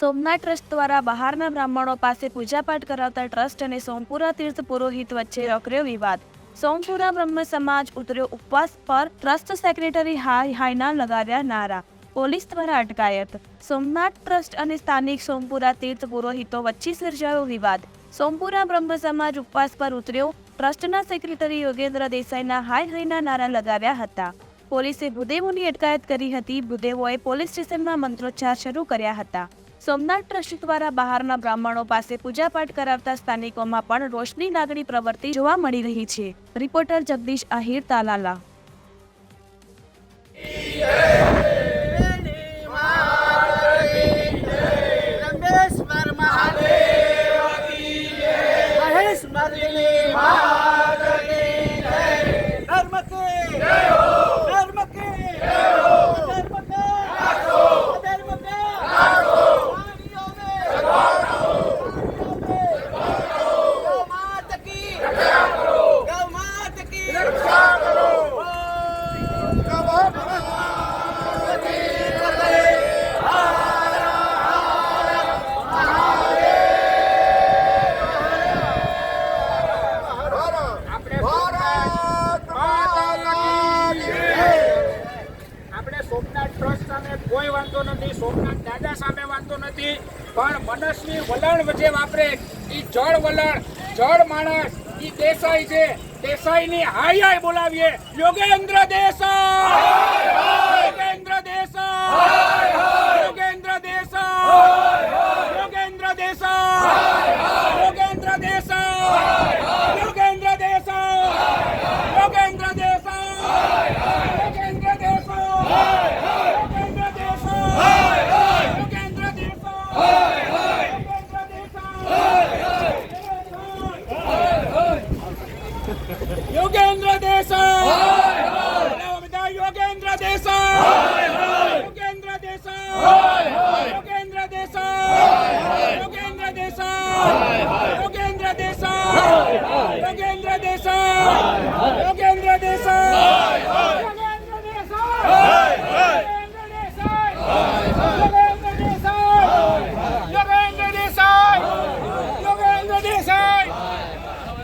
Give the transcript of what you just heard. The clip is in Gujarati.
સોમનાથ ટ્રસ્ટ દ્વારા બહારના બ્રાહ્મણો પાસે પૂજાપાઠ કરાવતા ટ્રસ્ટ અને સોમપુરા તીર્થ પુરોહિત વચ્ચે વકર્યો વિવાદ. સોમપુરા બ્રહ્મ સમાજ ઉતર્યો ઉપવાસ પર ટ્રસ્ટ સેક્રેટરી હાય હાયના લગાવ્યા નારા. પોલીસ દ્વારા અટકાયત. સોમનાથ ટ્રસ્ટ અને સ્થાનિક સોમપુરા તીર્થ પુરોહિતો વચ્ચે સર્જાયો વિવાદ. સોમપુરા બ્રહ્મ સમાજ ઉપવાસ પર ઉતર્યો ટ્રસ્ટના સેક્રેટરી યોગેન્દ્ર દેસાઈના હાય હાયના નારા લગાવ્યા હતા. પોલીસે ભૂદેવોની અટકાયત કરી હતી. ભૂદેવોએ પોલીસ સ્ટેશનમાં મંત્રોચ્ચાર શરૂ કર્યા હતા. સોમનાથ ટ્રસ્ટ દ્વારા બહારના બ્રાહ્મણો પાસે પૂજાપાઠ કરાવતા સ્થાનિકોમાં પણ રોષની લાગણી પ્રવૃત્તિ જોવા મળી રહી છે. રિપોર્ટર જગદીશ આહિર તાલાલા. રમેશ્વર સામે કોઈ વાંધો નથી, સોમનાથ દાદા સામે વાંધો નથી, પણ મનસ્વી વલણ વચ્ચે વાપરે એ જળ વલણ, જળ માણસ એ દેસાઈ છે. દેસાઈની હાય હાય બોલાવીએ. યોગેન્દ્ર દેસાઈ! યોગેન્દ્ર દેસાઈ. યોગેન્દ્ર દેસાઈ.